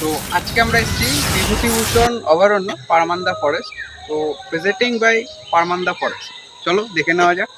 তো আজকে আমরা এসেছি বিভূতিভূষণ অভয়ারণ্য, পারমান্দা ফরেস্ট তো ভিজিটিং বাই পারমান্দা ফরেস্ট চলো, দেখে নেওয়া যাক।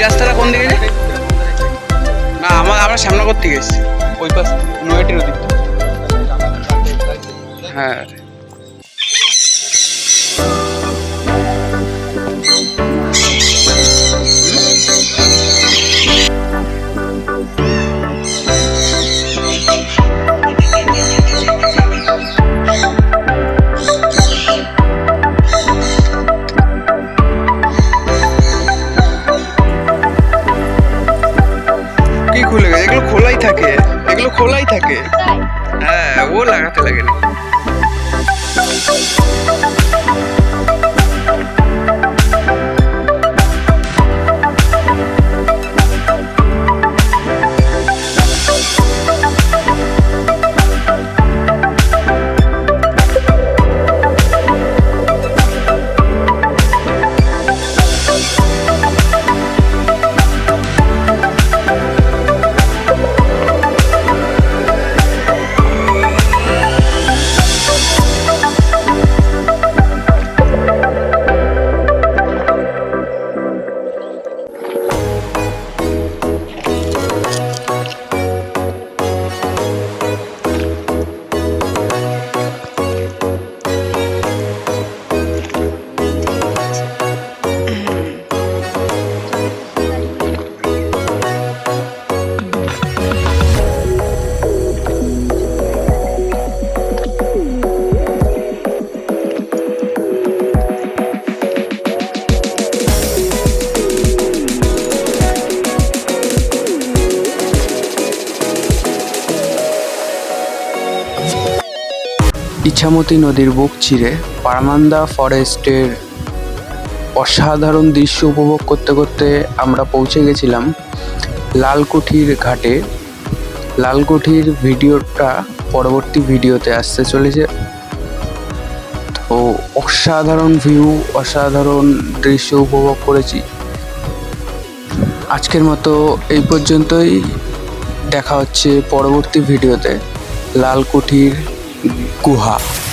রাস্তাটা কোন দিকে না আমার আমরা শ্যামনগর থেকে এসেছি। ওই পাশ নয়টির ওদিক হ্যাঁ। এগুলো খোলাই থাকে এগুলো খোলাই থাকে। হ্যাঁ ও লাগাতে লাগেনি। ইছামতি নদীর বুক চিরে পারমান্দা ফরেস্টের অসাধারণ দৃশ্য উপভোগ করতে করতে আমরা পৌঁছে গেছিলাম লালকুঠির ঘাটে। লালকুঠির ভিডিওটা পরবর্তী ভিডিওতে আসতে চলেছে। তো অসাধারণ ভিউ অসাধারণ দৃশ্য উপভোগ করেছি। আজকের মতো এই পর্যন্তই। দেখা হচ্ছে পরবর্তী ভিডিওতে। লালকুঠির Kuhak.